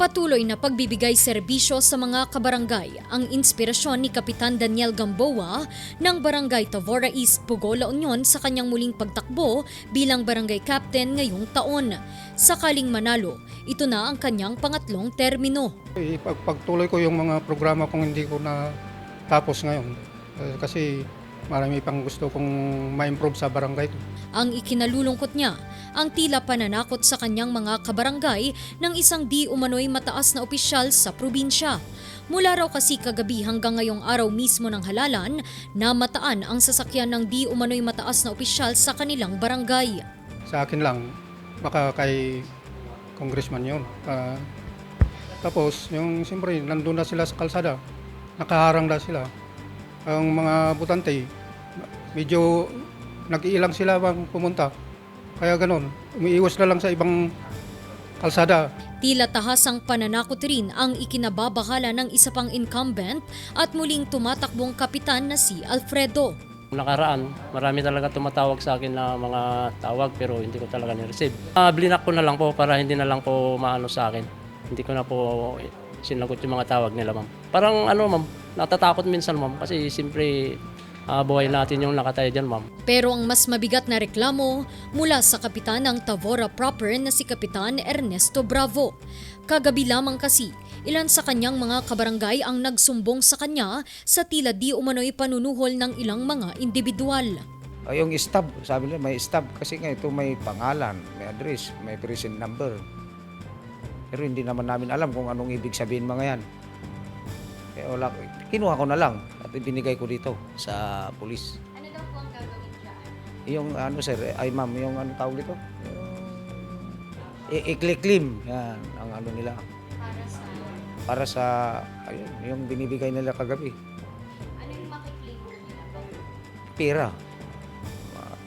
Patuloy na pagbibigay serbisyo sa mga kabarangay ang inspirasyon ni Kapitan Daniel Gamboa ng Barangay Tavora East, Pugola Union sa kanyang muling pagtakbo bilang barangay captain ngayong taon. Sakaling manalo, ito na ang kanyang pangatlong termino. Ipagpagtuloy ko yung mga programa kung hindi ko na tapos ngayon. Eh, Kasi marami pang gusto kong ma-improve sa barangay ko. Ang ikinalulungkot niya, ang tila pananakot sa kanyang mga kabarangay ng isang di umano'y mataas na opisyal sa probinsya. Mula raw kasi kagabi hanggang ngayong araw mismo ng halalan, namataan ang sasakyan ng di umano'y mataas na opisyal sa kanilang barangay. Sa akin lang, baka kay congressman yun. Ah, tapos, yung siyempre, nandun na sila sa kalsada. Nakaharang na sila. Ang mga butante, medyo nag-iilang sila bang pumunta. Kaya ganun, umiiwas na lang sa ibang kalsada. Tila tahasang pananakot rin ang ikinababahala ng isa pang incumbent at muling tumatakbong kapitan na si Alfredo. Nakaraan, marami talaga tumatawag sa akin na mga tawag pero hindi ko talaga ni-receive. Uh, blinak ko na lang po para hindi na lang po maano sa akin. Hindi ko na po sinagot yung mga tawag nila, ma'am. Parang ano, ma'am, natatakot minsan, ma'am, kasi siyempre ah, buhay natin yung nakatayo dyan, ma'am. Pero ang mas mabigat na reklamo mula sa kapitan ng Tavora proper na si Kapitan Ernesto Bravo. Kagabi lamang kasi, ilan sa kanyang mga kabarangay ang nagsumbong sa kanya sa tila di umano'y panunuhol ng ilang mga individual. Ah, yung stub, sabi nila may stub kasi nga ito may pangalan, may address, may present number. Pero hindi naman namin alam kung anong ibig sabihin mga yan. Kaya wala, kinuha ko na lang at ibinigay ko dito sa pulis. Ano daw po ang gagawin dyan? Yung ano sir, eh, ay ma'am, yung ano tawag dito? Yung i-claim, yan, ang ano nila. Para sa... Para sa, ayun, yung binibigay nila kagabi. Ano yung makiklaim nila? Pera.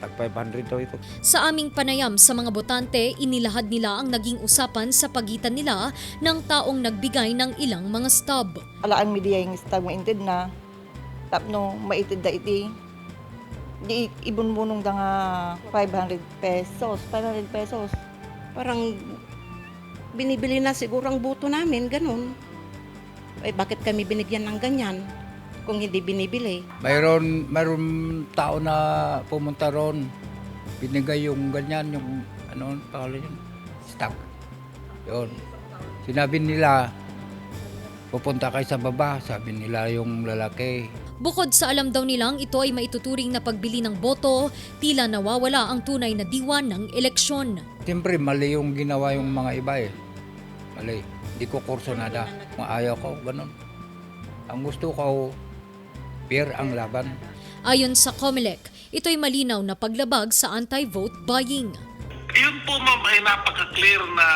Tag 500 daw ito. Sa aming panayam sa mga botante, inilahad nila ang naging usapan sa pagitan nila ng taong nagbigay ng ilang mga stub. ala ang media yung stag maintid na tapno maitid da iti di ibunbunong da nga 500 pesos 500 pesos parang binibili na siguro ang buto namin, ganun. Eh, bakit kami binigyan ng ganyan kung hindi binibili? Mayroon, mayroon tao na pumunta ron. Binigay yung ganyan, yung ano, pangalan yun? Stock. Yun. Sinabi nila, pupunta kayo sa baba, sabi nila yung lalaki. Bukod sa alam daw nilang ito ay maituturing na pagbili ng boto, tila nawawala ang tunay na diwan ng eleksyon. Siyempre, mali yung ginawa yung mga iba eh. Mali. Hindi ko kurso nada. Ayaw ko, ganun. Ang gusto ko, fair ang laban. Ayon sa COMELEC, ito'y malinaw na paglabag sa anti-vote buying. Yun po ma'am ay napaka-clear na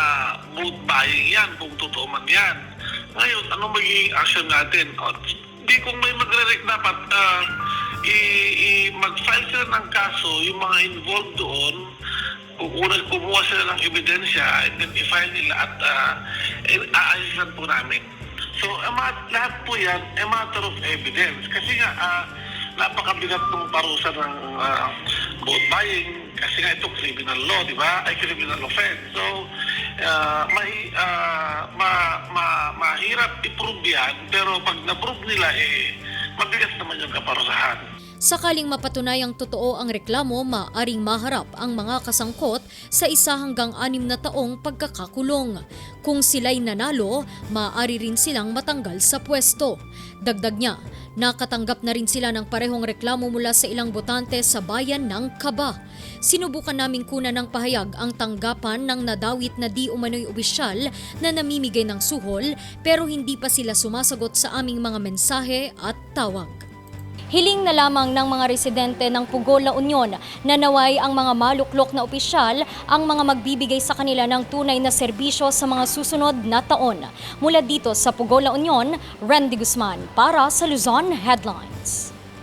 vote buying yan kung totoo man yan. Ngayon, ano magiging action natin? O, Di kung may magre dapat ah, i- i- mag-file sila ng kaso yung mga involved doon kukuha, kumuha sila ng ebidensya and then i-file nila at uh, aayusan po namin. So, eh, lahat po yan, a matter of evidence. Kasi nga, ah, napakabigat ng parusa ng ah, vote buying kasi nga ito criminal law, di ba? Ay criminal offense. So, ah, mahi, ah, ma, ma, mahirap i-prove yan, pero pag na-prove nila, eh, mabigat naman yung kaparusahan. Sakaling mapatunayang totoo ang reklamo, maaring maharap ang mga kasangkot sa isa hanggang anim na taong pagkakakulong. Kung sila'y nanalo, maaari rin silang matanggal sa pwesto. Dagdag niya, nakatanggap na rin sila ng parehong reklamo mula sa ilang botante sa bayan ng Kaba. Sinubukan naming kunan ng pahayag ang tanggapan ng nadawit na di umano'y opisyal na namimigay ng suhol pero hindi pa sila sumasagot sa aming mga mensahe at tawag. Hiling na lamang ng mga residente ng Pugol La Union na naway ang mga maluklok na opisyal ang mga magbibigay sa kanila ng tunay na serbisyo sa mga susunod na taon. Mula dito sa Pugol La Union, Randy Guzman para sa Luzon Headlines.